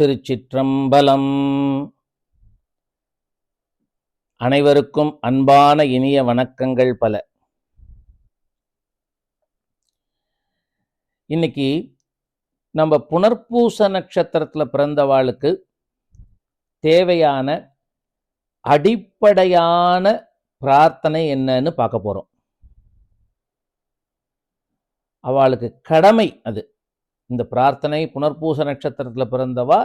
திருச்சிற்றம்பலம். அனைவருக்கும் அன்பான இனிய வணக்கங்கள் பல. இன்னைக்கு நம்ம புனர்பூச நட்சத்திரத்தில் பிறந்தவாளுக்கு தேவையான அடிப்படையான பிரார்த்தனை என்னன்னு பார்க்க போறோம். அவளுக்கு கடமை அது. இந்த பிரார்த்தனை புனர்பூச நட்சத்திரத்தில் பிறந்தவா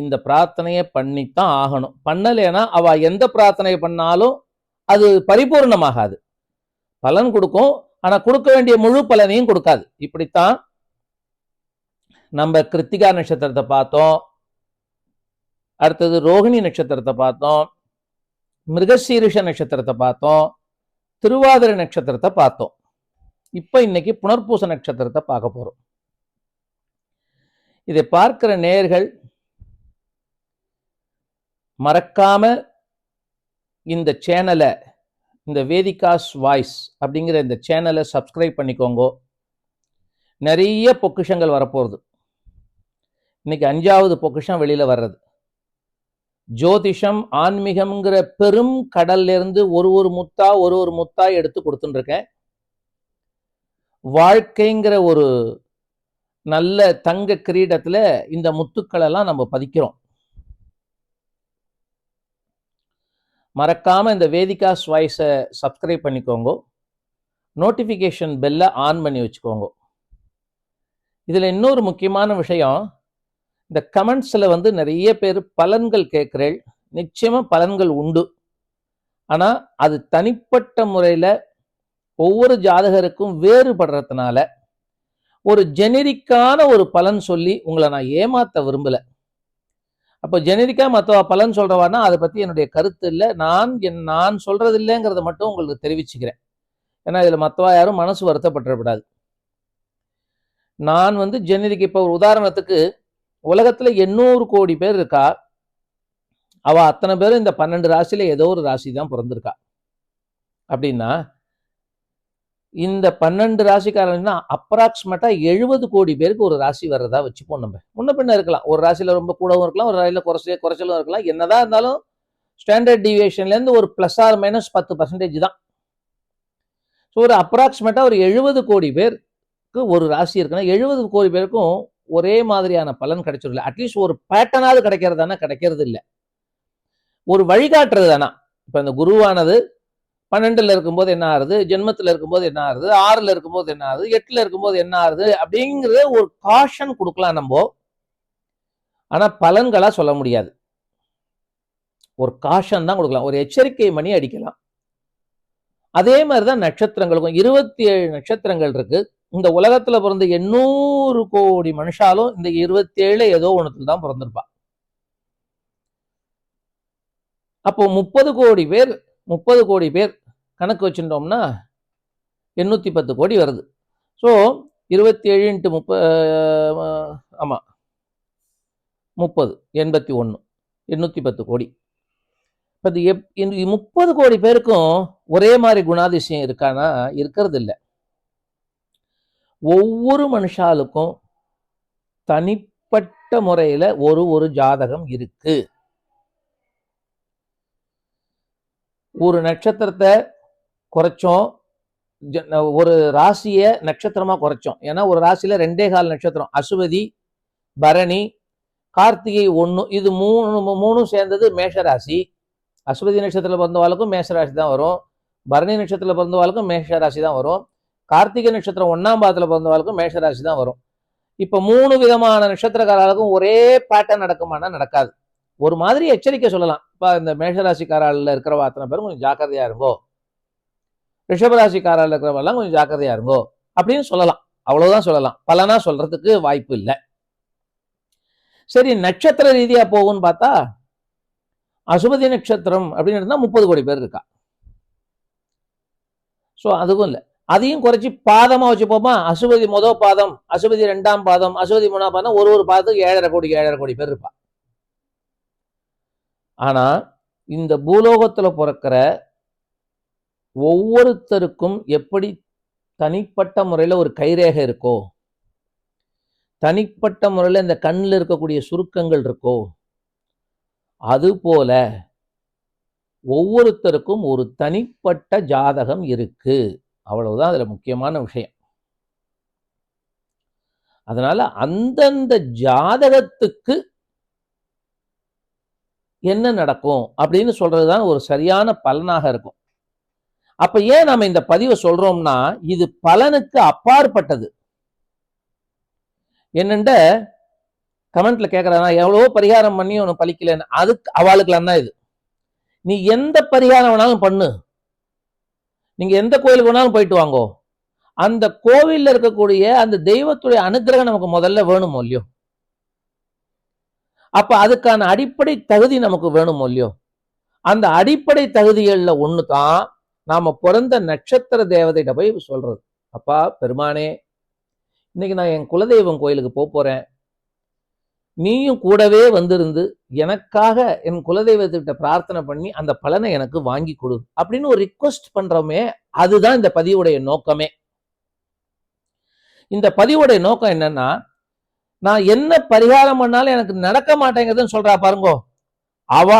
இந்த பிரார்த்தனையை பண்ணித்தான் ஆகணும். பண்ணலைன்னா அவள் எந்த பிரார்த்தனை பண்ணாலும் அது பரிபூர்ணமாகாது. பலன் கொடுக்கும். ஆனால் கொடுக்க வேண்டிய முழு பலனையும் கொடுக்காது. இப்படித்தான் நம்ம கிருத்திகா நட்சத்திரத்தை பார்த்தோம். அடுத்தது ரோகிணி நட்சத்திரத்தை பார்த்தோம். மிருகசீரிஷ நட்சத்திரத்தை பார்த்தோம். திருவாதிரை நட்சத்திரத்தை பார்த்தோம். இப்போ இன்னைக்கு புனர்பூச நட்சத்திரத்தை பார்க்க போகிறோம் இதை பார்க்கிற நேர்கள் மறக்காம இந்த சேனலை இந்த வேதிகாஸ் வாய்ஸ் அப்படிங்கிற இந்த சேனலை சப்ஸ்கிரைப் பண்ணிக்கோங்க. நிறைய பொக்கிஷங்கள் வரப்போகிறது இன்னைக்கு அஞ்சாவது பொக்கிஷம் வெளியில் வர்றது. ஜோதிஷம் ஆன்மீகம்ங்கிற பெரும் கடல்லேருந்து ஒரு ஒரு முத்தா ஒரு ஒரு முத்தா எடுத்து கொடுத்துட்டுருக்கேன். வாழ்க்கைங்கிற ஒரு நல்ல தங்க கிரீடத்தில் இந்த முத்துக்களெல்லாம் நம்ம பதிக்கிறோம். மறக்காமல் இந்த வேதிகா ஸ்வாய்ஸை சப்ஸ்கிரைப் பண்ணிக்கோங்க. நோட்டிஃபிகேஷன் பெல்லை ஆன் பண்ணி வச்சுக்கோங்க. இதில் இன்னொரு முக்கியமான விஷயம் இந்த கமெண்ட்ஸில் வந்து நிறைய பேர் பலன்கள் கேட்குறேள். நிச்சயமாக பலன்கள் உண்டு. ஆனால் அது தனிப்பட்ட முறையில் ஒவ்வொரு ஜாதகருக்கும் வேறுபடுறதுனால ஒரு ஜெனரிக்கான ஒரு பலன் சொல்லி உங்களை நான் ஏமாற்ற விரும்பல. அப்போ ஜெனரிக்கா மற்ற பலன் சொல்றவானா அதை பற்றி என்னுடைய கருத்து இல்லை. நான் என் நான் சொல்கிறது இல்லைங்கிறத மட்டும் உங்களுக்கு தெரிவிச்சுக்கிறேன். ஏன்னா இதில் மற்றவா யாரும் மனசு வருத்தப்பட்டுறக்கூடாது. நான் வந்து ஜெனரிக் இப்போ ஒரு உதாரணத்துக்கு உலகத்துல எண்ணூறு கோடி பேர் இருக்கா? அவள் அத்தனை பேரும் இந்த பன்னெண்டு ராசியில் ஏதோ ஒரு ராசி தான் பிறந்திருக்கா. அப்படின்னா இந்த பன்னெண்டு ராசிக்காரங்கன்னா அப்ராக்சிமேட்டாக எழுபது கோடி பேருக்கு ஒரு ராசி வர்றதா வச்சுப்போம் நம்ம. முன்ன பின்ன இருக்கலாம். ஒரு ராசியில் ரொம்ப கூடவும் இருக்கலாம். ஒரு ராசியில் குறைச்ச குறைச்சலும் இருக்கலாம். என்னதான் இருந்தாலும் ஸ்டாண்டர்ட் டிவியேஷன்லேருந்து ஒரு ப்ளஸ் ஆர் மைனஸ் பத்து பர்சன்டேஜ் தான். ஸோ ஒரு அப்ராக்சிமேட்டாக ஒரு எழுபது கோடி பேருக்கு ஒரு ராசி இருக்குன்னா எழுபது கோடி பேருக்கும் ஒரே மாதிரியான பலன் கிடைச்சிடல அட்லீஸ்ட் ஒரு பேட்டர்னாவது கிடைக்கிறது தானே கிடைக்கிறது இல்லை ஒரு வழிகாட்டுறது தானா? இப்போ இந்த குருவானது பன்னெண்டுல இருக்கும்போது என்ன ஆகுது ஜென்மத்துல இருக்கும்போது என்ன ஆகுது ஆறுல இருக்கும்போது என்ன ஆகுது எட்டுல இருக்கும்போது என்ன ஆகுது அப்படிங்கிறத ஒரு காஷன் கொடுக்கலாம் நம்ம. ஆனா பலன்களா சொல்ல முடியாது. ஒரு காஷன் தான் கொடுக்கலாம். ஒரு எச்சரிக்கை மணி அடிக்கலாம். அதே மாதிரி தான் நட்சத்திரங்களுக்கும். இருபத்தி ஏழு நட்சத்திரங்கள் இருக்கு. இந்த உலகத்துல பிறந்த எண்ணூறு கோடி மனுஷாலும் இந்த இருபத்தி ஏழு ஏதோ ஒண்ணுத்துல தான் பிறந்திருப்பா. அப்போ முப்பது கோடி பேர் முப்பது கோடி பேர் கணக்கு வச்சுட்டோம்னா எண்ணூற்றி பத்து கோடி வருது. ஸோ இருபத்தி ஏழு இன்ட்டு முப்ப ஆமாம் முப்பது எண்பத்தி ஒன்று எண்ணூற்றி பத்து கோடி. இப்போ இது எப் இந்த முப்பது கோடி பேருக்கும் ஒரே மாதிரி குணாதிசயம் இருக்கானா? இருக்கிறது இல்லை ஒவ்வொரு மனுஷாலுக்கும் தனிப்பட்ட முறையில் ஒரு ஒரு ஜாதகம் இருக்குது ஒரு நட்சத்திரத்தை குறைச்சோம் ஒரு ராசியை நட்சத்திரமாக குறைச்சோம். ஏன்னா ஒரு ராசியில் ரெண்டே கால் நட்சத்திரம். அசுவதி பரணி கார்த்திகை ஒன்று இது மூணு மூணும் சேர்ந்தது மேஷராசி. அஸ்வதி நட்சத்திரத்தில் பிறந்தவாளுக்கும் மேஷராசி தான் வரும். பரணி நட்சத்திரத்தில் பிறந்தவாளுக்கும் மேஷராசி தான் வரும். கார்த்திகை நட்சத்திரம் ஒன்னாம் பாதத்தில் பிறந்தவாளுக்கும் மேஷராசி தான் வரும். இப்போ மூணு விதமான நட்சத்திரக்காரர்களுக்கும் ஒரே பேட்டர்ன் நடக்குமானா நடக்காது. ஒரு மாதிரி எச்சரிக்கை சொல்லலாம். இப்போ இந்த மேஷராசிக்காராளில் இருக்கிறவ அத்தனை பேரும் கொஞ்சம் ஜாக்கிரதையா இருங்கோ. ரிஷபராசிக்காரால் இருக்கிறவெல்லாம் கொஞ்சம் ஜாக்கிரதையா இருங்கோ அப்படின்னு சொல்லலாம். அவ்வளவுதான் சொல்லலாம். பலனா சொல்றதுக்கு வாய்ப்பு இல்லை. சரி நட்சத்திர ரீதியா போகும்னு பார்த்தா அசுபதி நட்சத்திரம் அப்படின்னு இருந்தால் முப்பது கோடி பேர் இருக்கா? ஸோ அதுவும் இல்லை. அதையும் குறைச்சி பாதமா வச்சுப்போமா? அசுபதி முத பாதம் அசுபதி ரெண்டாம் பாதம் அசுபதி மூணாம் பாதம் ஒரு ஒரு பாதத்துக்கு ஏழரை கோடி ஏழரை கோடி பேர் இருப்பா. ஆனால் இந்த பூலோகத்தில் பிறக்கிற ஒவ்வொருத்தருக்கும் எப்படி தனிப்பட்ட முறையில் ஒரு கைரேகை இருக்கோ தனிப்பட்ட முறையில் இந்த கண்ணில் இருக்கக்கூடிய சுருக்கங்கள் இருக்கோ அது போல ஒவ்வொருத்தருக்கும் ஒரு தனிப்பட்ட ஜாதகம் இருக்கு. அவ்வளவுதான் அதில் முக்கியமான விஷயம். அதனால அந்தந்த ஜாதகத்துக்கு என்ன நடக்கும் அப்படின்னு சொல்றதுதான் ஒரு சரியான பலனாக இருக்கும். அப்ப ஏன் நம்ம இந்த பதிவை சொல்றோம்னா இது பலனுக்கு அப்பாற்பட்டது. என்னண்ட கமெண்ட்ல கேட்கறானா எவ்வளவோ பரிகாரம் பண்ணி உனக்கு பழிக்கலன்னு. அதுக்கு அவளுக்குலாம் தான் இது. நீ எந்த பரிகாரம் வேணாலும் பண்ணு. நீங்க எந்த கோயிலுக்கு வேணாலும் போயிட்டு வாங்கோ. அந்த கோவில்ல இருக்கக்கூடிய அந்த தெய்வத்துடைய அனுகிரகம் நமக்கு முதல்ல வேணும் இல்லையோ? அப்ப அதுக்கான அடிப்படை தகுதி நமக்கு வேணும் இல்லையோ? அந்த அடிப்படை தகுதிகள்ல ஒண்ணு தான் நாம பிறந்த நட்சத்திர தேவதைகிட்ட போய் சொல்றது. அப்பா பெருமானே இன்னைக்கு நான் என் குலதெய்வம் கோயிலுக்கு போக போறேன். நீயும் கூடவே வந்திருந்து எனக்காக என் குலதெய்வத்திட்ட பிரார்த்தனை பண்ணி அந்த பலனை எனக்கு வாங்கி கொடு அப்படின்னு ஒரு ரிக்வஸ்ட் பண்றோமே அதுதான் இந்த பதிவுடைய நோக்கமே. இந்த பதிவுடைய நோக்கம் என்னன்னா நான் என்ன பரிகாரம் பண்ணாலும் எனக்கு நடக்க மாட்டேங்குதுன்னு சொல்றா பாருங்கோ. அவ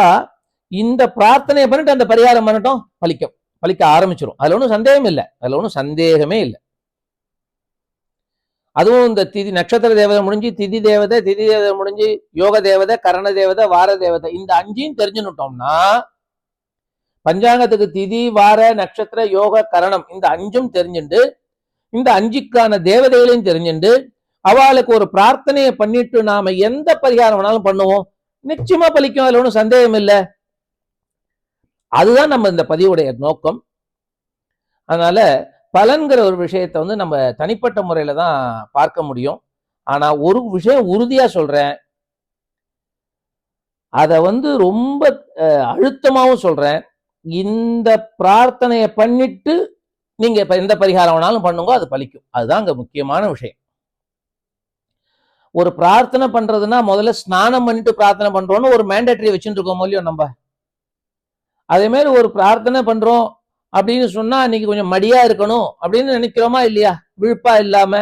இந்த பிரார்த்தனையை பண்ணிட்டு அந்த பரிகாரம் பண்ணட்டும் பலிக்கும். பலிக்க ஆரம்பிச்சிடும் அதுல ஒன்றும் சந்தேகம் இல்லை. அதுல ஒன்றும் சந்தேகமே இல்லை. அதுவும் இந்த திதி நட்சத்திர தேவதை முடிஞ்சு திதி தேவதை திதி தேவதை முடிஞ்சு யோக தேவதை கரண தேவதை வார தேவதை இந்த அஞ்சையும் தெரிஞ்சுனுட்டோம்னா பஞ்சாங்கத்துக்கு திதி வார நட்சத்திர யோக கரணம் இந்த அஞ்சும் தெரிஞ்சுண்டு இந்த அஞ்சுக்கான தேவதைகளையும் தெரிஞ்சுண்டு அவளுக்கு ஒரு பிரார்த்தனையை பண்ணிட்டு நாம எந்த பரிகாரம் வேணாலும் பண்ணுவோம். நிச்சயமா பலிக்கும் அதுல ஒன்றும் சந்தேகம் இல்லை. அதுதான் நம்ம இந்த பதிவுடைய நோக்கம். அதனால பலன்கிற ஒரு விஷயத்தை வந்து நம்ம தனிப்பட்ட முறையில தான் பார்க்க முடியும். ஆனா ஒரு விஷயம் உறுதியா சொல்றேன். அதை வந்து ரொம்ப அஹ், அழுத்தமாவும் சொல்றேன். இந்த பிரார்த்தனையை பண்ணிட்டு நீங்க இப்ப எந்த பரிகாரம் வேணாலும் பண்ணுங்க அது பலிக்கும். அதுதான் அங்க முக்கியமான விஷயம். ஒரு பிரார்த்தனை பண்றதுன்னா முதல்ல ஸ்நானம் பண்ணிட்டு பிரார்த்தனை பண்றோம்னு ஒரு மேண்டேட்டரி வச்சுட்டு இருக்கோம் இல்லையோ நம்ம? அதே மாதிரி ஒரு பிரார்த்தனை பண்றோம் அப்படின்னு சொன்னா அன்னைக்கு கொஞ்சம் மடியா இருக்கணும் அப்படின்னு நினைக்கிறோமா இல்லையா? விழுப்பா இல்லாம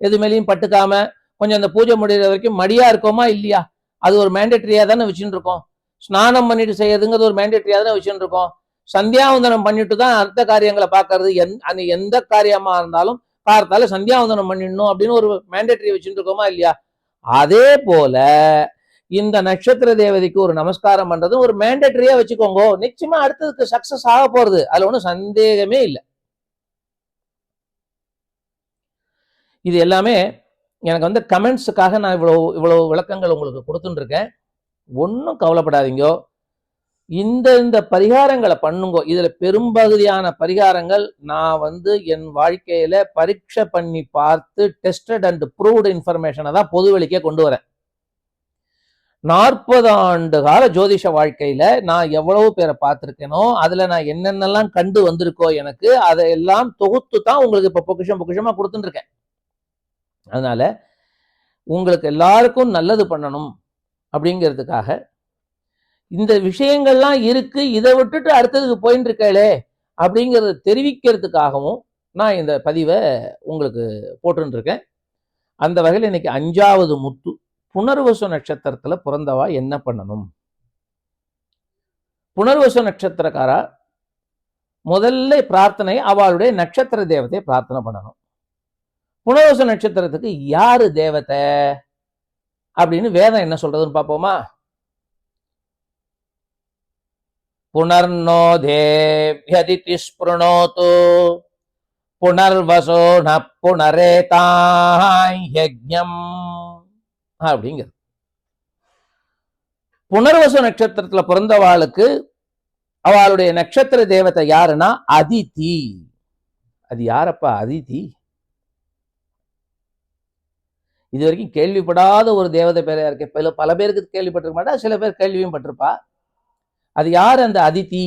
எது மேலேயும் பட்டுக்காம கொஞ்சம் அந்த பூஜை முடிகிற வரைக்கும் மடியா இருக்கோமா இல்லையா? அது ஒரு மேண்டேட்டரியா தானே வச்சுட்டு இருக்கோம் ஸ்நானம் பண்ணிட்டு செய்யறதுங்கிறது ஒரு மேண்டேட்டரியா தானே வச்சுட்டு இருக்கோம் சந்தியாவந்தனம் பண்ணிட்டு தான் அர்த்த காரியங்களை பார்க்கறது. எந் அது எந்த காரியமா இருந்தாலும் கார்த்தால சந்தியாவந்தனம் பண்ணிடணும் அப்படின்னு ஒரு மேண்டேட்டரி வச்சுட்டு இருக்கோமா இல்லையா? அதே போல இந்த நட்சத்திர தேவதைக்கு ஒரு நமஸ்காரம் பண்றதும் ஒரு மேண்டேட்டரியா வச்சுக்கோங்க. நிச்சயமா அடுத்ததுக்கு சக்சஸ் ஆக போறது. அதுல ஒன்றும் சந்தேகமே இல்லை. இது எல்லாமே எனக்கு வந்து கமெண்ட்ஸுக்காக நான் இவ்வளோ இவ்வளோ விளக்கங்கள் உங்களுக்கு கொடுத்துட்டு இருக்கேன் ஒன்றும் கவலைப்படாதீங்கோ. இந்த இந்த பரிகாரங்களை பண்ணுங்க. இதுல பெரும்பகுதியான பரிகாரங்கள் நான் வந்து என் வாழ்க்கையில பரீட்சை பண்ணி பார்த்து டெஸ்டட் அண்ட் ப்ரூவ்டு இன்ஃபர்மேஷனை தான் பொதுவெளிக்கே கொண்டு வரேன். நாற்பது ஆண்டு கால ஜோதிஷ வாழ்க்கையில நான் எவ்வளவு பேரை பார்த்துருக்கேனோ அதுல நான் என்னென்னலாம் கண்டு வந்திருக்கோ எனக்கு அதை எல்லாம் தொகுத்து தான் உங்களுக்கு இப்போ பொக்கிஷம் பொக்கிஷமா கொடுத்துட்டுருக்கேன். அதனால் அதனால உங்களுக்கு எல்லாருக்கும் நல்லது பண்ணணும் அப்படிங்கிறதுக்காக இந்த விஷயங்கள்லாம் இருக்கு இதை விட்டுட்டு அடுத்ததுக்கு போயின்னு இருக்கலே அப்படிங்கிறத தெரிவிக்கிறதுக்காகவும் நான் இந்த பதிவை உங்களுக்கு போட்டுன்னு இருக்கேன் அந்த வகையில் இன்னைக்கு அஞ்சாவது முத்து புனர்வசு நட்சத்திரத்துல பிறந்தவா என்ன பண்ணணும்? புனர்வசு நட்சத்திரக்காரா முதல்ல பிரார்த்தனை அவளுடைய நட்சத்திர தேவதையை பிரார்த்தனை பண்ணணும். புனர்வசு நட்சத்திரத்துக்கு யாரு தேவதை? அப்படின்னு வேதம் என்ன சொல்றதுன்னு பார்ப்போமா? புனர்னோ தேவ்யதிதி ஸ்பிருணோது புனர்வசோ ந புனரேதாய் யஜ்ஞம் அப்படிங்கிறது புனர்வசு நட்சத்திரத்துல பிறந்தவாளுக்கு அவளுடைய நட்சத்திர தேவத்தை யாருன்னா? அதிதி. அது யாரப்பா? அதிதி. இது வரைக்கும் கேள்விப்படாத ஒரு தேவதை பேரையா இருக்கு. பல பல பேருக்கு கேள்விப்பட்டிருக்க மாட்டா சில பேர் கேள்வியும் பட்டிருப்பா. அது யார் அந்த அதித்தி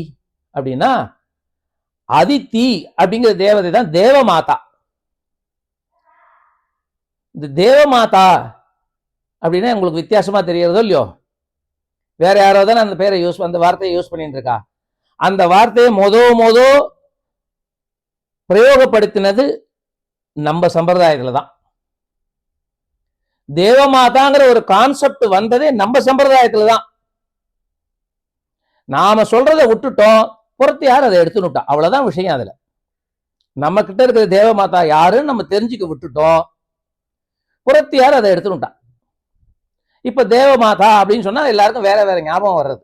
அப்படின்னா அதித்தி அப்படிங்கிற தேவதை தான் தேவமாதா. இந்த தேவமாதா அப்படின்னா உங்களுக்கு வித்தியாசமா தெரியறதோ இல்லையோ? வேற யாரோ தானே அந்த பேரை யூஸ் அந்த வார்த்தையை யூஸ் பண்ணிட்டு இருக்கா. அந்த வார்த்தையை மொதோ மொதோ பிரயோகப்படுத்தினது நம்ம சம்பிரதாயத்துல தான். தேவமாதாங்கிற ஒரு கான்செப்ட் வந்ததே நம்ம சம்பிரதாயத்துல தான். நாம சொல்றதை விட்டுட்டோம் புறத்து யார் அதை எடுத்துனுட்டா அவ்வளவுதான் விஷயம் அதுல. நம்ம கிட்ட இருக்கிற தேவமாதா யாருன்னு நம்ம தெரிஞ்சுக்க விட்டுட்டோம் புறத்து யார் அதை எடுத்துனுட்டா இப்ப தேவமாதா அப்படின்னு சொன்னா எல்லாருக்கும் வேற வேற ஞாபகம் வர்றது.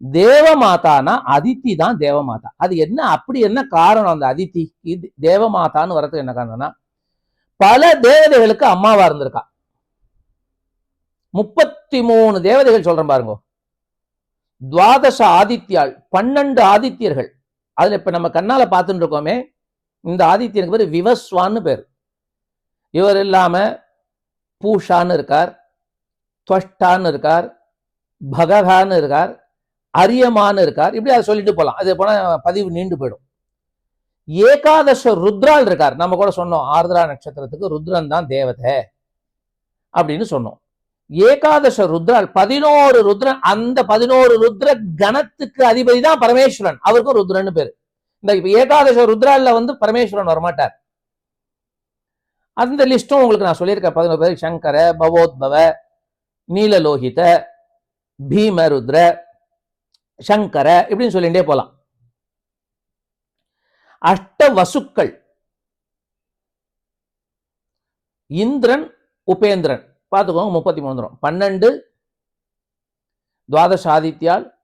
தேவமாதானா அதித்தி தான் தேவமாதா அது என்ன அப்படி என்ன காரணம் அந்த அதித்தி? இது தேவமாதான்னு வர்றதுக்கு என்ன காரணம்னா பல தேவதைகளுக்கு அம்மாவா இருந்திருக்கா. முப்பத்தி மூணு தேவதைகள் சொல்றேன் பாருங்க. துவாதச ஆதித்யாள் பன்னெண்டு ஆதித்யர்கள். அதுல இப்ப நம்ம கண்ணால பார்த்துட்டு இருக்கோமே இந்த ஆதித்யனுக்கு பேர் விவஸ்வான்னு பேர். இவர் இல்லாம பூஷான்னு இருக்கார் துவஷ்டான்னு இருக்கார் பககான்னு இருக்கார் அரியமான்னு இருக்கார். இப்படி அதை சொல்லிட்டு போகலாம் அது போனால் பதிவு நீண்டு போயிடும். ஏகாதச ருத்ரால் இருக்கார். நம்ம கூட சொன்னோம் ஆர்திரா நட்சத்திரத்துக்கு ருத்ரன் தான் தேவதை அப்படின்னு சொன்னோம். ஏகாதச ருத்ரால் பதினோரு ருத்ரன் அந்த பதினோரு ருத்ர கணத்துக்கு அதிபதி தான் பரமேஸ்வரன். அவருக்கும் ருத்ரன் பேரு. இந்த இப்ப ஏகாதச ருத்ரால்ல வந்து பரமேஸ்வரன் வரமாட்டார். அந்த லிஸ்டும் உங்களுக்கு நான் சொல்லியிருக்கேன். பதினோரு பேர் சங்கர பவோத்பவ நீலலோகித பீமருத்ர சங்கர இப்படின்னு சொல்லிகிட்டே போலாம். அஷ்ட வசுக்கள் இந்திரன் உபேந்திரன். பார்த்துக்கோங்க முப்பத்தி மூணு தரம். பன்னெண்டு துவாதச ஆதித்யால்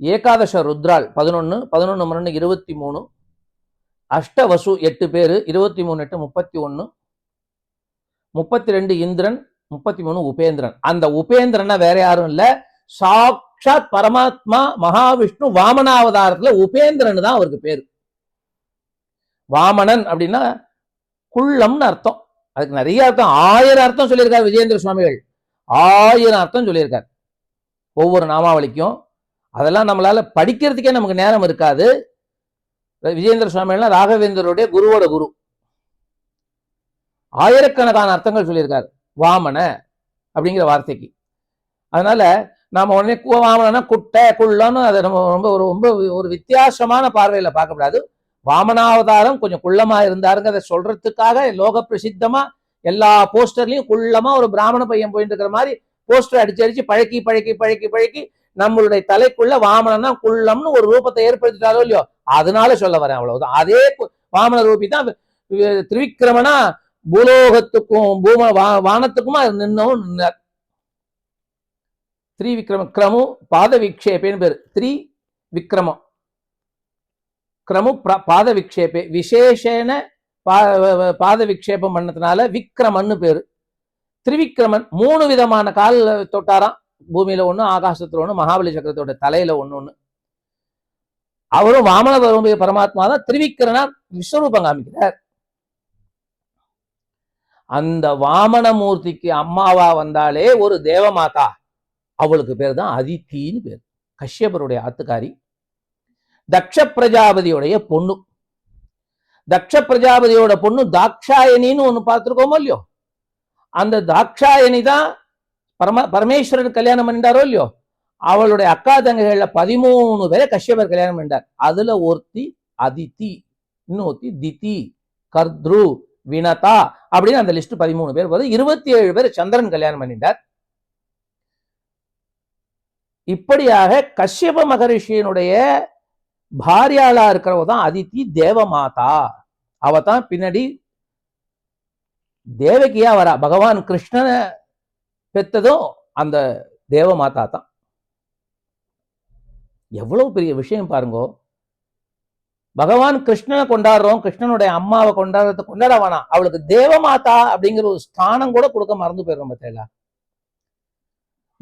ஏகாதச ருத்ரால் பதினொன்று பதினொன்று மணி இருபத்தி மூணு அஷ்டவசு எட்டு பேர் இருபத்தி மூணு எட்டு முப்பத்தி ஒன்று முப்பத்தி ரெண்டு இந்திரன் முப்பத்தி மூணு உபேந்திரன். அந்த உபேந்திரனா வேற யாரும் இல்ல சாக்ஷாத் பரமாத்மா மகாவிஷ்ணு வாமனாவதாரத்துல உபேந்திரன் தான் அவருக்கு பேரு. வாமனன் அப்படின்னா குள்ளம்னு அர்த்தம். அதுக்கு நிறைய அர்த்தம். ஆயிரம் அர்த்தம் சொல்லியிருக்காரு விஜயேந்திர சுவாமிகள். ஆயிரம் அர்த்தம் சொல்லியிருக்காரு. ஒவ்வொரு நாமாவளிக்கும். அதெல்லாம் நம்மளால படிக்கிறதுக்கே நமக்கு நேரம் இருக்காது. விஜயேந்திர சுவாமிகள்னா ராகவேந்தருடைய குருவோட குரு. ஆயிரக்கணக்கான அர்த்தங்கள் சொல்லியிருக்காரு. வாமன அப்படிங்கிற வார்த்தைக்கு. அதனால நாம உடனே வாமனா குட்டை குள்ளன்னு அதை நம்ம ரொம்ப ஒரு ரொம்ப ஒரு வித்தியாசமான பார்வையில் பார்க்கக்கூடாது. வாமனாவதாரம் கொஞ்சம் குள்ளமா இருந்தாருங்கிறத சொல்றதுக்காக லோக பிரசித்தமா எல்லா போஸ்டர்லயும் குள்ளமா ஒரு பிராமண பையன் போயிட்டு இருக்கிற மாதிரி போஸ்டர் அடிச்சு அடிச்சு பழக்கி பழக்கி பழக்கி பழக்கி நம்மளுடைய தலைக்குள்ள வாமனனா குள்ளம்னு ஒரு ரூபத்தை ஏற்படுத்திட்டாலோ இல்லையோ? அதனால சொல்ல வரேன் அவ்வளவுதான். அதே வாமன ரூபி தான் திருவிக்கிரமனா பூலோகத்துக்கும் பூம வா- வானத்துக்குமா நின்னவும் நின்னார். த்ரீ விக்ரம கிரமு பாத விக்ஷேபேன்னு பேர். த்ரீ விக்ரமம் விக்ரமு பிர- பாத விக்ஷேபே விசேஷேன பா- பாத விக்ஷேபம் பண்ணதுனால விக்ரமன்னு பேரு. திரிவிக்ரமன் மூணு விதமான கால் தொட்டாராம். பூமியில ஒண்ணு ஆகாசத்துல ஒண்ணு மகாபலி சக்கரத்தோட தலையில ஒன்று ஒன்று அவரும் வாமன பரம பரமாத்மா தான் திரிவிக்ரனா விஸ்வரூபம் காமிக்கிறார். அந்த வாமனமூர்த்திக்கு அம்மாவா வந்தாலே ஒரு தேவமாதா. அவளுக்கு பேர் தான் அதித்தின்னு பேர். கஷ்யபருடைய ஆத்துக்காரி. தக்ஷ பிரஜாபதியோடைய பொண்ணு. தக்ஷ பிரஜாபதியோட பொண்ணு தாக்ஷாயணின்னு ஒண்ணு பார்த்திருக்கோமோ இல்லையோ? அந்த தாக்ஷாயணி தான் பரம பரமேஸ்வரன் கல்யாணம் பண்ணிட்டாரோ இல்லையோ? அவளுடைய அக்கா தங்கைகள்ல பதிமூணு பேரை கஷ்யபர் கல்யாணம் பண்ணிட்டார். அதுல ஒருத்தி அதித்தி இன்னொருத்தி திதி கர்த்ரு வினதா அப்படின்னு அந்த லிஸ்ட் பதிமூணு பேர் வருது இருபத்தி ஏழு பேர் சந்திரன் கல்யாணம் பண்ணிட்டார். இப்படியாக கஷ்யப மகரிஷியினுடைய பாரியாளா இருக்கிறவ தான் அதித்தி தேவமாதா. அவ தான் பின்னாடி தேவகியா வரா. பகவான் கிருஷ்ணனை பெத்ததும் அந்த தேவமாதா தான். எவ்வளவு பெரிய விஷயம் பாருங்கோ. பகவான் கிருஷ்ணனை கொண்டாடுறோம் கிருஷ்ணனுடைய அம்மாவை கொண்டாடுறத கொண்டாட வேணாம். அவளுக்கு தேவமாதா அப்படிங்கிற ஒரு ஸ்தானம் கூட கொடுக்க மறந்து போயிடும் பார்த்தீங்களா?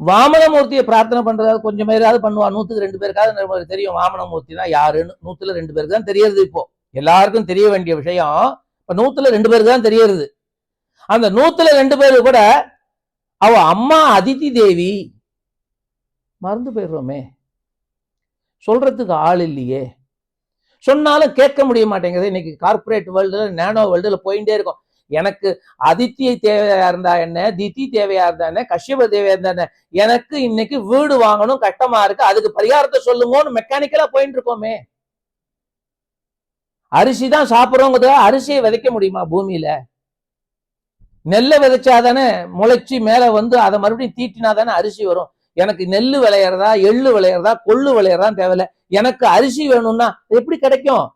வாமனமூர்த்தியை பிரார்த்தனை பண்றதாவது கொஞ்சம் பேராவது பண்ணுவா. நூத்துக்கு ரெண்டு பேருக்காவது நமக்கு தெரியும். வாமனமூர்த்தினா யாருன்னு நூத்துல ரெண்டு பேருக்கு தான் தெரியறது இப்போ. எல்லாருக்கும் தெரிய வேண்டிய விஷயம் இப்ப நூத்துல ரெண்டு பேருக்கு தான் தெரியறது. அந்த நூத்துல ரெண்டு பேரு கூட அவ அம்மா அதிதி தேவி மறந்து போயிடுறோமே. சொல்றதுக்கு ஆள் இல்லையே. சொன்னாலும் கேட்க முடிய மாட்டேங்குது. இன்னைக்கு கார்பரேட் வேர்ல்டுல நேனோ வேர்ல்டுல போயிட்டே இருக்கும். எனக்கு அதித்தியை தேவையா இருந்தா என்ன? திதி தேவையா இருந்தா என்ன? கஷ்யப தேவையா இருந்தா என்ன? எனக்கு இன்னைக்கு வீடு வாங்கணும் கஷ்டமா இருக்கு. அதுக்கு பரிகாரத்தை சொல்லுங்கன்னு மெக்கானிக்கலா போயிட்டு இருக்கோமே. அரிசி தான் சாப்பிடுறோங்கிறத அரிசியை விதைக்க முடியுமா பூமியில? நெல்லை விதைச்சாதானே முளைச்சி மேல வந்து அதை மறுபடியும் தீட்டினா தானே அரிசி வரும். எனக்கு நெல் விளையறதா எள்ளு விளையறதா கொள்ளு விளையறதா தேவையில்ல. எனக்கு அரிசி வேணும்னா எப்படி கிடைக்கும்?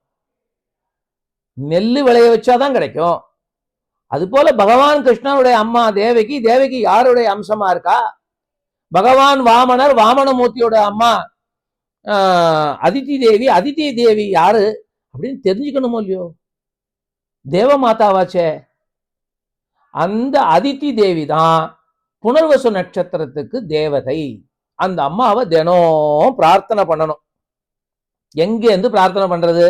நெல் விளைய வச்சாதான் கிடைக்கும். அது போல பகவான் கிருஷ்ணனுடைய அம்மா தேவகி தேவகி யாருடைய அம்சமா இருக்கா? பகவான் வாமனர் வாமனமூர்த்தியோட அம்மா ஆஹ், அதித்தி தேவி அதித்தி தேவி யாரு? அப்படின்னு தெரிஞ்சுக்கணுமோ இல்லையோ? தேவ மாதாவாச்சே அந்த அதித்தி தேவி தான் புனர்வசு நட்சத்திரத்துக்கு தேவதை. அந்த அம்மாவை தினம் பிரார்த்தனை பண்ணணும். எங்கேருந்து பிரார்த்தனை பண்றது?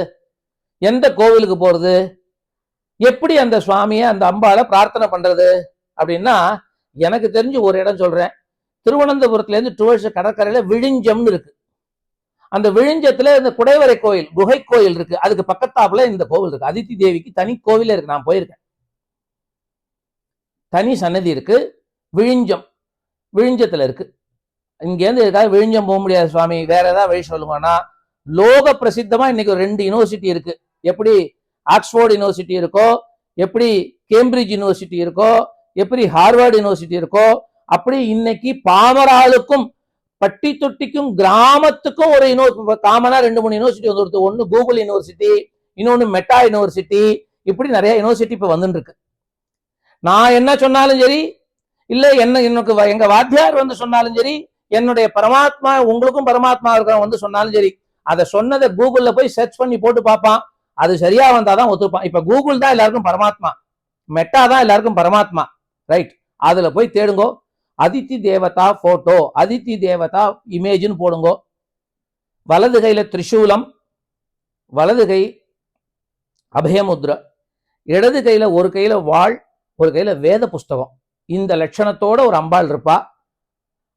எந்த கோவிலுக்கு போறது? எப்படி அந்த சுவாமியை அந்த அம்பால பிரார்த்தனை பண்றது? அப்படின்னா எனக்கு தெரிஞ்சு ஒரு இடம் சொல்றேன். திருவனந்தபுரத்துல இருந்து கடற்கரையில் கடற்கரையில விழிஞ்சம்னு இருக்கு. அந்த விழிஞ்சத்துல இந்த குடைவரை கோயில் குகை கோயில் இருக்கு. அதுக்கு பக்கத்தாப்புல இந்த கோவில் இருக்கு. அதித்தி தேவிக்கு தனி கோவிலே இருக்கு. நான் போயிருக்கேன். தனி சன்னதி இருக்கு. விழிஞ்சம். விழிஞ்சத்துல இருக்கு. இங்கேருந்து எதுக்காக விழிஞ்சம் போக முடியாது சுவாமி? வேற ஏதாவது வழி சொல்லுங்கன்னா லோக பிரசித்தமா இன்னைக்கு ரெண்டு யூனிவர்சிட்டி இருக்கு. எப்படி? ஆக்ஸ்போர்ட் யூனிவர்சிட்டி இருக்கோ எப்படி கேம்பிரிட்ஜ் யூனிவர்சிட்டி இருக்கோ எப்படி ஹார்வர்ட் யூனிவர்சிட்டி இருக்கோ அப்படி இன்னைக்கு பாமராளுக்கும் பட்டி தொட்டிக்கும் கிராமத்துக்கும் ஒரு யூனிவர் காமனா ரெண்டு மூணு யூனிவர்சிட்டி வந்துருக்கு ஒன்னு கூகுள் யூனிவர்சிட்டி இன்னொன்னு மெட்டா யூனிவர்சிட்டி இப்படி நிறைய யூனிவர்சிட்டி இப்ப வந்துருக்கு நான் என்ன சொன்னாலும் சரி இல்ல என்ன எனக்கு எங்க வாத்தியார் வந்து சொன்னாலும் சரி என்னுடைய பரமாத்மா உங்களுக்கும் பரமாத்மா இருக்கிறவன் வந்து சொன்னாலும் சரி அதை சொன்னதை கூகுள்ல போய் சர்ச் பண்ணி போட்டு பார்ப்பான். அது சரியா வந்தாதான் ஒத்துப்பான் இப்ப கூகுள் தான் எல்லாருக்கும் பரமாத்மா. மெட்டா தான் எல்லாருக்கும் பரமாத்மா. ரைட் அதுல போய் தேடுங்கோ. அதித்தி தேவதா போட்டோ அதித்தி தேவதா இமேஜ்னு போடுங்கோ. வலது கையில திரிசூலம். வலது கை அபயமுத்ர. இடது கையில ஒரு கையில வாள் ஒரு கையில வேத புஸ்தகம். இந்த லட்சணத்தோட ஒரு அம்பாள் இருப்பா.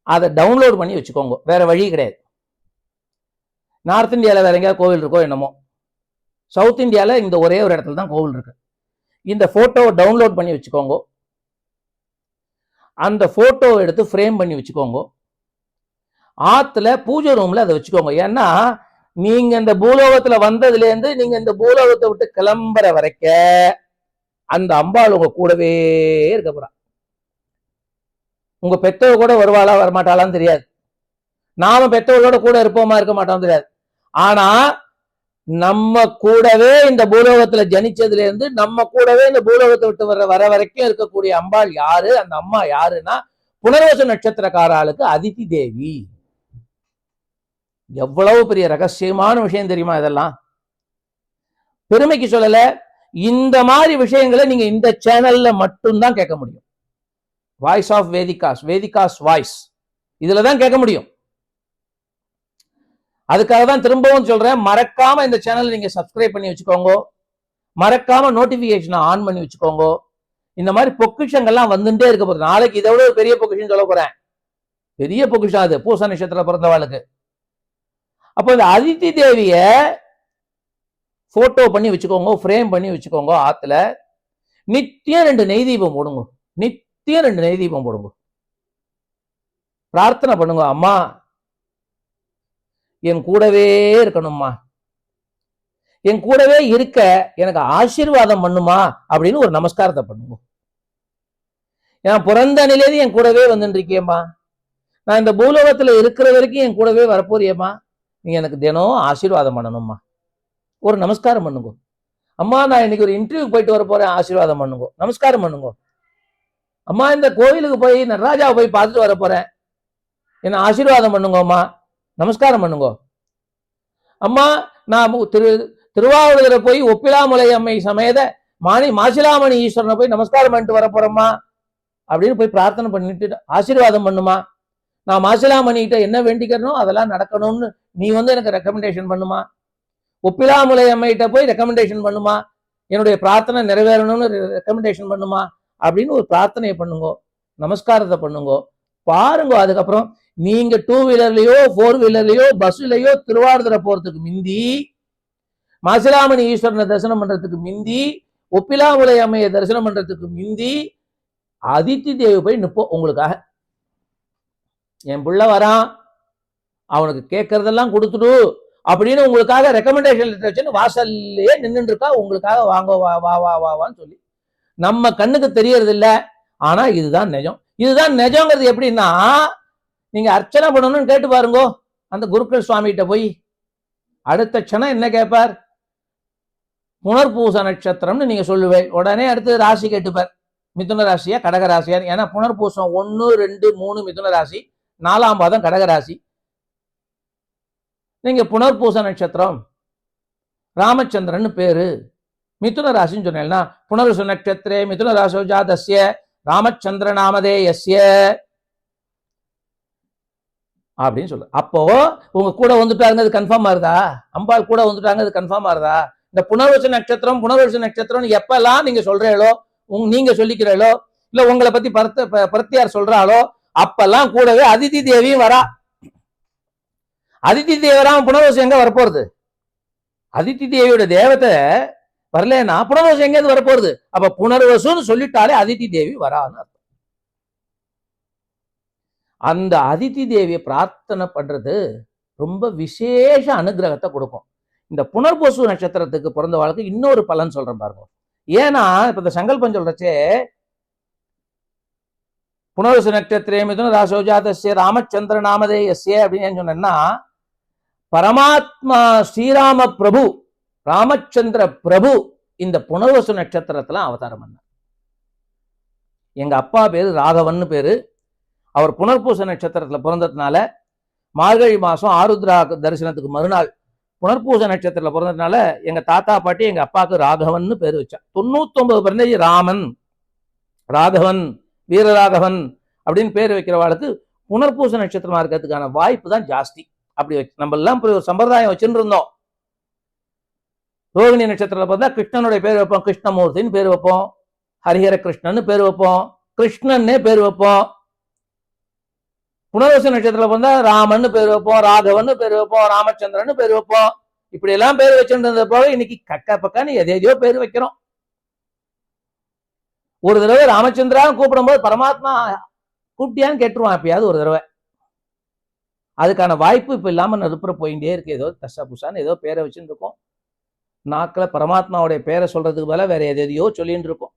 அதை டவுன்லோட் பண்ணி வச்சுக்கோங்க. வேற வழி கிடையாது. நார்த் இந்தியாவில் வேற எங்கேயாவது கோவில் இருக்கோ என்னமோ. சவுத் இந்தியாவில் இந்த ஒரே ஒரு இடத்துல தான் கோவில் இருக்கு. இந்த ஃபோட்டோவை டவுன்லோட் பண்ணி வச்சுக்கோங்க. அந்த ஃபோட்டோவை எடுத்து ஃப்ரேம் பண்ணி வச்சுக்கோங்க. ஆற்றுல பூஜை ரூமில் அதை வச்சுக்கோங்க. ஏன்னா நீங்கள் இந்த பூலோகத்தில் வந்ததுலேருந்து நீங்கள் இந்த பூலோகத்தை விட்டு கிளம்புற வரைக்க அந்த அம்பாள் உங்கள் கூடவே இருக்க போறா. உங்கள் பெத்தவ கூட வருவாளா வரமாட்டாளான்னு தெரியாது. நாம பெத்தவர்களோட கூட இருப்போமா இருக்க மாட்டோம் தெரியாது. ஆனால் நம்ம கூடவே இந்த பூலோகத்துல ஜனிச்சதுல இருந்து நம்ம கூடவே இந்த பூலோகத்தை விட்டு வர வர வரைக்கும் இருக்கக்கூடிய அம்பாள் யாரு? அந்த அம்மா யாருன்னா புனர்வசு நட்சத்திரக்காராளுக்கு அதித்தி தேவி. எவ்வளவு பெரிய ரகசியமான விஷயம் தெரியுமா இதெல்லாம்? பெருமைக்கு சொல்லல இந்த மாதிரி விஷயங்களை நீங்க இந்த சேனல்ல மட்டும்தான் கேட்க முடியும். Voice of Vedika's Vedika's voice இதுல தான் கேட்க முடியும். அதுக்காக தான் திரும்பவும் சொல்றேன் மறக்காம இந்த சேனல் நீங்க சப்ஸ்கிரைப் பண்ணி வச்சுக்கோங்க. மறக்காம நோட்டிபிகேஷனை ஆன் பண்ணி வச்சுக்கோங்க. இந்த மாதிரி பொக்கிஷங்கள்லாம் வந்துட்டே இருக்க போகுது. நாளைக்கு இதை விட ஒரு பெரிய பொக்கிஷன் சொல்ல போறேன். பெரிய பொக்கிஷம் அது பூச நட்சத்திரம் பிறந்தவாளுக்கு. அப்போ இந்த அதித்தி தேவிய போட்டோ பண்ணி வச்சுக்கோங்க ஃப்ரேம் பண்ணி வச்சுக்கோங்க ஆத்துல நித்தியம் ரெண்டு நெய் தீபம் போடுங்க. நித்தியம் ரெண்டு நெய் தீபம் போடுங்க. பிரார்த்தனை பண்ணுங்க அம்மா என் கூடவே இருக்கணும்மா. என் கூடவே இருக்க எனக்கு ஆசீர்வாதம் பண்ணுமா அப்படின்னு ஒரு நமஸ்காரத்தை பண்ணுங்க. ஏன் பிறந்த நிலையில என் கூடவே வந்துட்டு இருக்கேம்மா நான் இந்த பூலோகத்தில் இருக்கிற வரைக்கும் என் கூடவே வரப்போறியம்மா. நீ எனக்கு தினம் ஆசீர்வாதம் பண்ணணும்மா. ஒரு நமஸ்காரம் பண்ணுங்க. அம்மா நான் இன்னைக்கு ஒரு இன்டர்வியூ போயிட்டு வர போறேன். ஆசீர்வாதம் பண்ணுங்க. நமஸ்காரம் பண்ணுங்க. அம்மா இந்த கோவிலுக்கு போய் நடராஜாவை போய் பார்த்துட்டு வர போறேன். என்ன ஆசீர்வாதம் பண்ணுங்கம்மா. நமஸ்காரம் பண்ணுங்க. அம்மா நான் திரு திருவாவூரில் போய் ஒப்பிலாமலை அம்மை சமேத மாணி மாசிலாமணி ஈஸ்வரனை போய் நமஸ்காரம் பண்ணிட்டு வர போறேம்மா. அப்படின்னு போய் பிரார்த்தனை பண்ணிட்டு ஆசீர்வாதம் பண்ணுமா? நான் மாசிலாமணிகிட்ட என்ன வேண்டிக்கிறனோ அதெல்லாம் நடக்கணும்னு நீ வந்து எனக்கு ரெக்கமெண்டேஷன் பண்ணுமா? ஒப்பிலாமலை அம்மைகிட்ட போய் ரெக்கமெண்டேஷன் பண்ணுமா? என்னுடைய பிரார்த்தனை நிறைவேறணும்னு ரெக்கமெண்டேஷன் பண்ணுமா? அப்படின்னு ஒரு பிரார்த்தனையை பண்ணுங்க. நமஸ்காரத்தை பண்ணுங்க. பாருங்க அதுக்கப்புறம் நீங்க டூ வீலர்லயோ ஃபோர் வீலர்லயோ பஸ்லயோ திருவாரூரை போறதுக்கு மிந்தி மாசிலாமணி ஈஸ்வரனை தரிசனம் பண்றதுக்கு மிந்தி ஒப்பிலாமுலை அம்மையை தரிசனம் பண்றதுக்கு மிந்தி அதித்தி தேவி போய் நிப்போம் உங்களுக்காக. என் புள்ள வரான் அவனுக்கு கேட்கறதெல்லாம் கொடுத்துடு அப்படின்னு உங்களுக்காக ரெக்கமெண்டேஷன் லெட்டர் வச்சுன்னு வாசல்லையே நின்றுட்டு இருக்கா உங்களுக்காக வாங்க வா வா வா வா வான்னு சொல்லி. நம்ம கண்ணுக்கு தெரியறது இல்லை ஆனா இதுதான் நிஜம். இதுதான் நிஜங்கிறது எப்படின்னா நீங்க அர்ச்சனை பண்ணணும்னு கேட்டு பாருங்கோ அந்த குருக்கள் சுவாமிகிட்ட போய் அடுத்த க்ஷணம் என்ன கேட்பார்? புனர்பூச நட்சத்திரம்னு நீங்க சொல்லுவேன் உடனே அடுத்து ராசி கேட்டுப்பார். மிதுன ராசியா கடக ராசியா? ஏன்னா புனர்பூசம் ஒன்னு ரெண்டு மூணு மிதுன ராசி நாலாம் பாதம் கடக ராசி. நீங்க புனர்பூச நட்சத்திரம் ராமச்சந்திரன் பேரு. மிதுன ராசின்னு சொன்னேன்னா புனர்பூச நட்சத்திரே மிதுன ராசோ ஜாதஸ்ய ராமச்சந்திர நாமதே எஸ்ய அப்படின்னு சொல்லு. அப்போ உங்க கூட வந்துட்டாங்க அது கன்ஃபார்ம் ஆகுதா? அம்பாள் கூட வந்துட்டாங்க அது கன்ஃபார்ம் ஆகுதா? இந்த புனர்வச நட்சத்திரம் புனர்வச நட்சத்திரம் எப்பெல்லாம் நீங்க சொல்றீங்களோ உங்க நீங்க சொல்லிக்கிறீங்களோ இல்ல உங்களை பத்தி பரத்த பரத்தியார் சொல்றாளோ அப்பெல்லாம் கூடவே அதிதி தேவியும் வரா. அதிதி தேவராம் புனர்வசம் எங்க வரப்போறது? அதிதி தேவியோட தேவத்தை வரலன்னா புனர்வசம் எங்க இருந்து வரப்போறது அப்ப புனர்வசுன்னு சொல்லிட்டாலே அதித்தி தேவி வரான்னு அர்த்தம். அந்த அதித்தி தேவியை பிரார்த்தனை பண்றது ரொம்ப விசேஷ அனுகிரகத்தை கொடுக்கும். இந்த புனர்பசு நட்சத்திரத்துக்கு பிறந்த வாழ்க்கை இன்னொரு பலன் சொல்றேன் பாருங்க. ஏன்னா இப்ப இந்த சங்கல்பம் சொல்றச்சே புனர்வசு நட்சத்திரம் மிதுன ராசோஜாதஸ்ய ராமச்சந்திர நாமதே அப்படின்னு ஏன் சொன்னேன்னா பரமாத்மா ஸ்ரீராம பிரபு ராமச்சந்திர பிரபு இந்த புனர்வசு நட்சத்திரத்துல அவதாரம் பண்ணார். எங்க அப்பா பேரு ராகவன்னு பேரு. அவர் புனர்பூச நட்சத்திரத்துல பிறந்ததுனால மார்கழி மாசம் ஆருத்ரா தரிசனத்துக்கு மறுநாள் புனர்பூச நட்சத்திரத்துல பிறந்ததுனால எங்க தாத்தா பாட்டி எங்க அப்பாவுக்கு ராகவன்னு பேர் வச்சா தொண்ணூத்தொன்பது பர்சன்டேஜ் ராமன். ராகவன் வீரராகவன் அப்படின்னு பேர் வைக்கிறவாளுக்கு புனர்பூச நட்சத்திரமா இருக்கிறதுக்கான வாய்ப்பு தான் ஜாஸ்தி. அப்படி வச்சு நம்ம எல்லாம் இப்படி ஒரு சம்பிரதாயம் வச்சுட்டு இருந்தோம். ரோகிணி நட்சத்திரத்தில் பார்த்தா கிருஷ்ணனுடைய பேர் வைப்போம். கிருஷ்ணமூர்த்தின்னு பேர் வைப்போம். ஹரிஹர கிருஷ்ணன்னு பேர் வைப்போம். கிருஷ்ணன்னே பேர் வைப்போம். புனர்வச நட்சத்திரத்தில் பார்த்தா ராமன்னு பேர் வைப்போம். ராகவன் பேர் வைப்போம். ராமச்சந்திரன் பேர் வைப்போம். இப்படி எல்லாம் பேர் வச்சுட்டு போக போல இன்னைக்கு கக்க பக்கான்னு எதை எதையோ பேர் வைக்கிறோம். ஒரு தடவை ராமச்சந்திரா கூப்பிடும்போது பரமாத்மா கூப்பிட்டியான்னு கேட்டுருவான் எப்பயாவது ஒரு தடவை. அதுக்கான வாய்ப்பு இப்ப இல்லாம நடுப்புற போயிட்டே இருக்கு. ஏதோ தசா புசான்னு ஏதோ பேரை வச்சுட்டு இருக்கோம் நாக்கில் பரமாத்மாவுடைய பேரை சொல்றதுக்கு பதிலாக வேற எதையோ சொல்லிட்டு இருக்கோம்.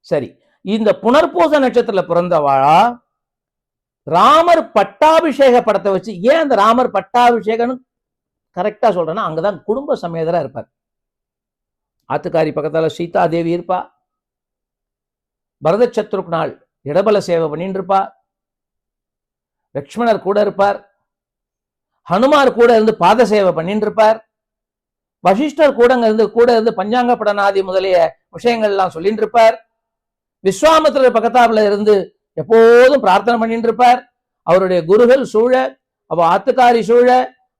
சரி இந்த புனர்பூச நட்சத்திரத்துல பிறந்தவாளா? ராமர் பட்டாபிஷேக படத்தை வச்சு ஏன் அந்த ராமர் பட்டாபிஷேகம்னு கரெக்டா சொல்றேன்னா அங்கதான் குடும்ப சமேதராக இருப்பார். ஆத்துக்காரி பக்கத்துல சீதா தேவி இருப்பா. பரத சத்ருக்னாள் இடபல சேவை பண்ணிட்டு இருப்பா. லக்ஷ்மணர் கூட இருப்பார். ஹனுமார் கூட இருந்து பாத சேவை பண்ணிட்டு இருப்பார். வசிஷ்டர் கூட இருந்து கூட இருந்து பஞ்சாங்க படனாதி முதலிய விஷயங்கள் எல்லாம் சொல்லிட்டு இருப்பார் விஸ்வாமித்திரர் பக்கத்தாப்புல இருந்து எப்போதும் பிரார்த்தனை பண்ணிட்டு இருப்பார் அவருடைய குருகள் சூழ அவ ஆத்துக்காரி சூழ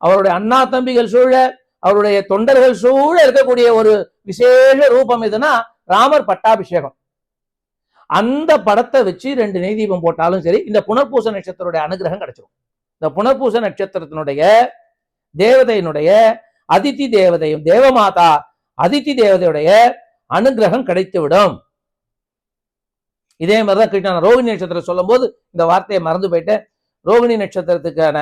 அவருடைய அண்ணா தம்பிகள் சூழ அவருடைய தொண்டர்கள் சூழ இருக்கக்கூடிய ஒரு விசேஷ ரூபம் எதுனா ராமர் பட்டாபிஷேகம். அந்த படத்தை வச்சு ரெண்டு நெய்தீபம் போட்டாலும் சரி இந்த புனர்பூச நட்சத்திரத்துடைய அனுகிரகம் கிடைச்சிடும் இந்த புனர்பூச நட்சத்திரத்தினுடைய தேவதையினுடைய அதித்தி தேவதையும் தேவமாதா அதித்தி தேவதையுடைய அனுகிரகம் கிடைத்துவிடும். இதே மாதிரி தான் கிருஷ்ணன் ரோகிணி நட்சத்திரம் சொல்லும்போது இந்த வார்த்தையை மறந்து போயிட்டேன். ரோகிணி நட்சத்திரத்துக்கான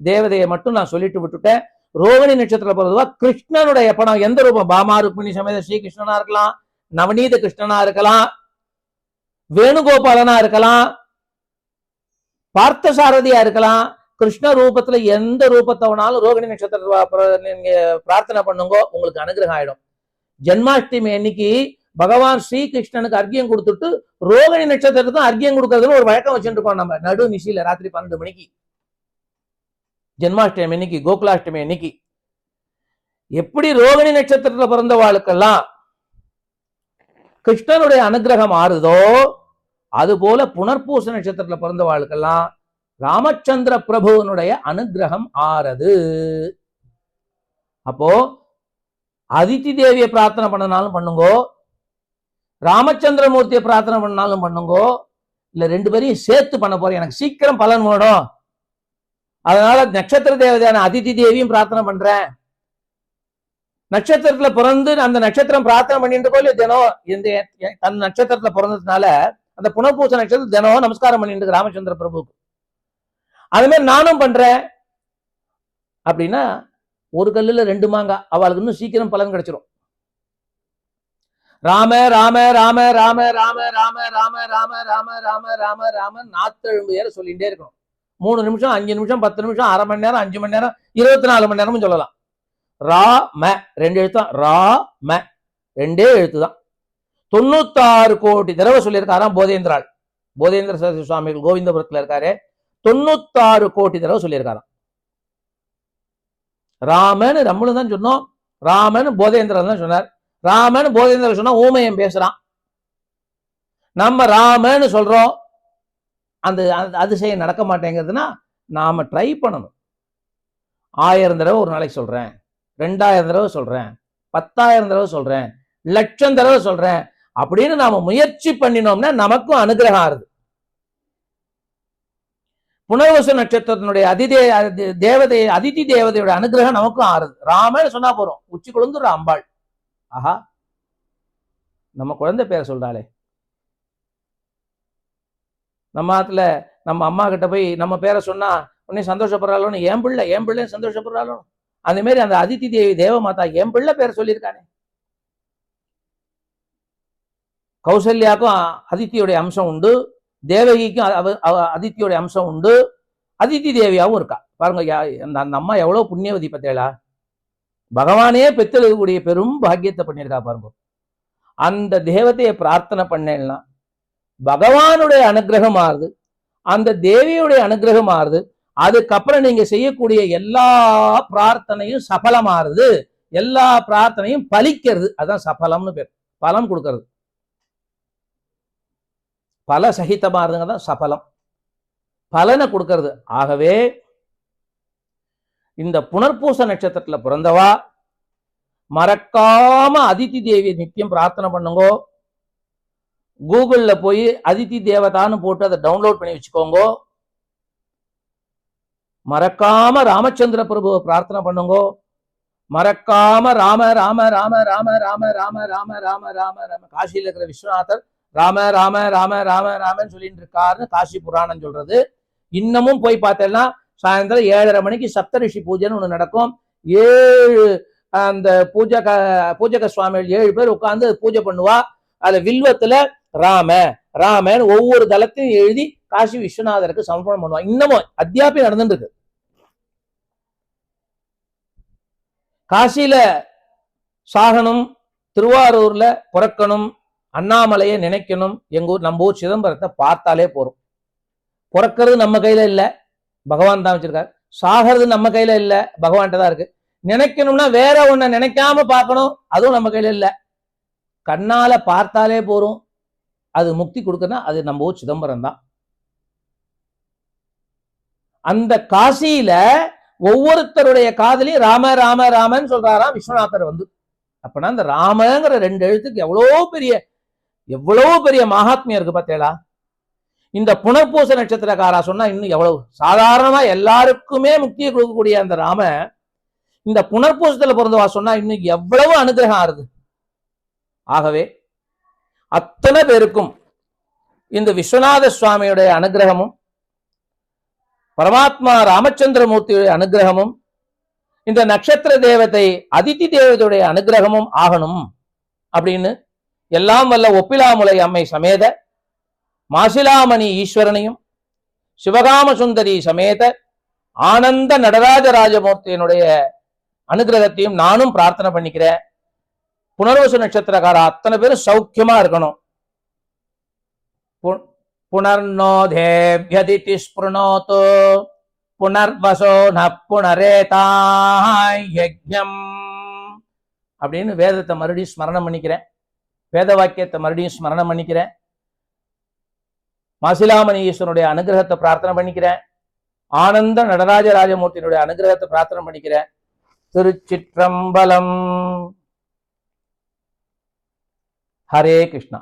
தேவதையை மட்டும் நான் சொல்லிட்டு விட்டுட்டேன். ரோகிணி நட்சத்திரம் பொறுத்தவா கிருஷ்ணனுடைய படம் எந்த ரூபம்? பாமா ருக்மிணி சமேத ஸ்ரீ கிருஷ்ணனா இருக்கலாம் நவநீத கிருஷ்ணனா இருக்கலாம் வேணுகோபாலனா இருக்கலாம் பார்த்தசாரதியா இருக்கலாம் கிருஷ்ண ரூபத்துல எந்த ரூபத்தை வேணாலும் ரோகிணி நட்சத்திர நீங்க பிரார்த்தனை பண்ணுங்க உங்களுக்கு அனுகிரகம் ஆயிடும். ஜென்மாஷ்டமி அன்னைக்கு பகவான் ஸ்ரீகிருஷ்ணனுக்கு அர்க்கியம் கொடுத்துட்டு ரோகிணி நட்சத்திரத்துக்கும் அர்க்கியம் கொடுக்கறதுன்னு ஒரு வழக்கம் வச்சுட்டு இருக்கோம் நம்ம. நடு நிசியில ராத்திரி பன்னெண்டு மணிக்கு. ஜென்மாஷ்டமி இன்னைக்கு கோகுலாஷ்டமி இன்னைக்கு எப்படி ரோகிணி நட்சத்திரத்துல பிறந்த வாழ்க்கெல்லாம் கிருஷ்ணனுடைய அனுகிரகம் ஆறுதோ அது போல புனர்பூச நட்சத்திரத்துல பிறந்த வாழ்க்கெல்லாம் ராமச்சந்திர பிரபுவனுடைய அனுகிரகம் ஆறது. அப்போ அதித்தி தேவியை பிரார்த்தனை பண்ணனாலும் பண்ணுங்கோ ராமச்சந்திரமூர்த்தியை பிரார்த்தனை பண்ணாலும் பண்ணுங்கோ இல்ல ரெண்டு பேரையும் சேர்த்து பண்ண போறேன். எனக்கு சீக்கிரம் பலன் வேணும். அதனால நட்சத்திர தேவதையான அதித்தி தேவியும் பிரார்த்தனை பண்றேன். நட்சத்திரத்துல பிறந்து அந்த நட்சத்திரம் பிரார்த்தனை பண்ணிட்டு போல தினம் இந்த தன் நட்சத்திரத்துல பிறந்ததுனால அந்த புனர்பூச நட்சத்திரம் தினம் நமஸ்காரம் பண்ணிட்டு ராமச்சந்திர பிரபுக்கு அது மாதிரி நானும் பண்றேன் அப்படின்னா ஒரு கல்லுல ரெண்டு மாங்காய் அவளுக்கு இன்னும் சீக்கிரம் பலன் கிடைச்சிரும் ராம ராம ராம ராம ராம ராம ராம ராம ராம ராம ராம ராம நாத்தெழும்பு ஏற சொல்லிகிட்டே இருக்கணும் மூணு நிமிஷம் அஞ்சு நிமிஷம் பத்து நிமிஷம் அரை மணி நேரம் அஞ்சு மணி நேரம் இருபத்தி நாலு மணி நேரமும் சொல்லலாம் ரா ம ரெண்டு எழுத்து தான் ரா ம ரெண்டே எழுத்து தான் தொண்ணூத்தாறு கோடி தடவை சொல்லியிருக்காராம் போதேந்திராள் போதேந்திர சரஸ்வதி சுவாமிகள் கோவிந்தபுரத்துல இருக்காரு தொண்ணூத்தாறு கோடி தடவை சொல்லியிருக்காராம். ராமன் நம்மளும் தான் சொன்னோம். ராமன் போதேந்திரன் தான் சொன்னார். ராமன் போதேந்திரன் சொன்னா ஊமையம் பேசுறான். நம்ம ராமன்னு சொல்றோம். அந்த அந்த அதிசயம் நடக்க மாட்டேங்கிறதுனா நாம ட்ரை பண்ணணும். ஆயிரம் தடவை ஒரு நாளைக்கு சொல்றேன். ரெண்டாயிரம் தடவை சொல்றேன். பத்தாயிரம் தடவை சொல்றேன். லட்சம் தடவை சொல்றேன். அப்படின்னு நாம முயற்சி பண்ணினோம்னா நமக்கும் அனுகிரகம் ஆறுது. புனர்வசு நட்சத்திரத்தினுடைய அதிதே அதி- தேவதை அதிதி தேவதையோட அனுகிரகம் நமக்கும் ஆறுது. ராமன்னு சொன்னா போறோம். உச்சி குழந்துற அம்பாள் ஆஹா. நம்ம குழந்தை பேரை சொல்றாளே. நம்ம ஆத்துல நம்ம அம்மா கிட்ட போய் நம்ம பேரை சொன்னா உடனே சந்தோஷப்படுறாளோன்னு என் பிள்ளை? என் பிள்ளைன்னு சந்தோஷப்படுறாளோ? அந்த மாதிரி அந்த அதித்தி தேவி தேவ மாதா என் பிள்ளை பேர் சொல்லியிருக்கானே? கௌசல்யாக்கும் அதித்தியுடைய அம்சம் உண்டு. தேவகிக்கும் அதித்தியோட அம்சம் உண்டு. அதித்தி தேவியாவும் இருக்கா. பாருங்க யா- அந்த அந்த அம்மா எவ்வளவு புண்ணியவதி பத்தேளா? பகவானே பெற்றெழுதக்கூடிய பெரும் பாக்கியத்தை பண்ணியிருக்கா பாருங்க. அந்த தேவத்தையை பிரார்த்தனை பண்ணேன்னா பகவானுடைய அனுகிரகம் ஆறுது. அந்த தேவியுடைய அனுகிரகம் ஆறுது. அதுக்கப்புறம் நீங்க செய்யக்கூடிய எல்லா பிரார்த்தனையும் சபலமாறுது. எல்லா பிரார்த்தனையும் பலிக்கிறது. அதான் சபலம்னு பேர். பலம் கொடுக்கறது. பல சகிதமாறுதுங்க தான் சபலம் பலனை கொடுக்கறது ஆகவே இந்த புனர்பூச நட்சத்திரத்தில் பிறந்தவா மறக்காம அதித்தி தேவியை நித்தியம் பிரார்த்தனை பண்ணுங்கோ கூகுள்ல போய் அதித்தி தேவதான்னு போட்டு அதை டவுன்லோட் பண்ணி வச்சுக்கோங்க மறக்காம ராமச்சந்திர பிரபுவை பிரார்த்தனை பண்ணுங்கோ மறக்காம ராம ராம ராம ராம ராம ராம ராம ராம ராம ராம காசியில இருக்கிற விஸ்வநாதர் ராம ராம ராம ராம ராமன்னு சொல்லிட்டு இருக்காருன்னு காசி புராணம் சொல்றது. இன்னமும் போய் பார்த்தேன்னா சாயந்தரம் ஏழரை மணிக்கு சப்தரிஷி பூஜைன்னு ஒன்று நடக்கும். ஏழு அந்த பூஜக பூஜக சுவாமிகள் ஏழு பேர் உட்கார்ந்து பூஜை பண்ணுவா. அதுல வில்வத்துல ராம ராமன் ஒவ்வொரு தளத்தையும் எழுதி காசி விஸ்வநாதருக்கு சமர்ப்பணம் பண்ணுவான் இன்னமும் அத்தியாபி நடந்துட்டு இருக்கு காசியில சாகனும் திருவாரூர்ல பிறக்கணும் அண்ணாமலையை நினைக்கணும். எங்க ஊர் நம்ம ஊர் சிதம்பரத்தை பார்த்தாலே போகிறோம் பிறக்கிறது நம்ம கையில இல்ல. பகவான் தான் வச்சிருக்காரு. சாகிறது நம்ம கையில இல்ல. பகவான்கிட்ட தான் இருக்கு. நினைக்கணும்னா வேற ஒண்ண நினைக்காம பார்க்கணும். அதுவும் நம்ம கையில இல்ல. கண்ணால பார்த்தாலே போகிறோம் அது முக்தி கொடுக்கணும் அது நம்ம ஊர் சிதம்பரம் தான். அந்த காசியில ஒவ்வொருத்தருடைய காதலையும் ராம ராம ராமன் சொல்றாராம் விஸ்வநாதர் வந்து. அப்படின்னா அந்த ராமங்கிற ரெண்டு எழுத்துக்கு எவ்வளோ பெரிய எவ்வளவு பெரிய மகாத்மியம் இருக்கு பார்த்தேலா இந்த புனர்பூச நட்சத்திரக்காரா சொன்னா இன்னும் எவ்வளவு? சாதாரணமா எல்லாருக்குமே முக்தியை கொடுக்கக்கூடிய அந்த ராம இந்த புனர்பூசத்துல பிறந்தவா சொன்னா இன்னும் எவ்வளவு அனுகிரகம் ஆறுது. ஆகவே அத்தனை பேருக்கும் இந்த விஸ்வநாத சுவாமியுடைய அனுகிரகமும் பரமாத்மா ராமச்சந்திரமூர்த்தியுடைய அனுகிரகமும் இந்த நட்சத்திர தேவத்தை அதித்தி தேவதையுடைய அனுகிரகமும் ஆகணும் அப்படின்னு எல்லாம் வல்ல ஒப்பிலாமுலை அம்மை சமேத மாசிலாமணி ஈஸ்வரனையும் சிவகாம சுந்தரி சமேத ஆனந்த நடராஜ ராஜமூர்த்தியினுடைய அனுகிரகத்தையும் நானும் பிரார்த்தனை பண்ணிக்கிறேன். புனர்வசு நட்சத்திரக்கார அத்தனை பேரும் சௌக்கியமா இருக்கணும். பு- புனர்னோ தேவ்யதிதி ஸ்பிருணோத்து புனர்வசோ ந புனரேதாய் யஜ்ஞம் அப்படின்னு வேதத்தை மறுபடியும் ஸ்மரணம் பண்ணிக்கிறேன். வேத வாக்கியத்தை மறுபடியும் ஸ்மரணம் பண்ணிக்கிறேன். மாசிலாமணி ஈஸ்வரனுடைய அனுகிரகத்தை பிரார்த்தனை பண்ணிக்கிறேன். ஆனந்த நடராஜ ராஜமூர்த்தியினுடைய அனுகிரகத்தை பிரார்த்தனை பண்ணிக்கிறேன். திருச்சிற்றம்பலம். ஹரே கிருஷ்ணா.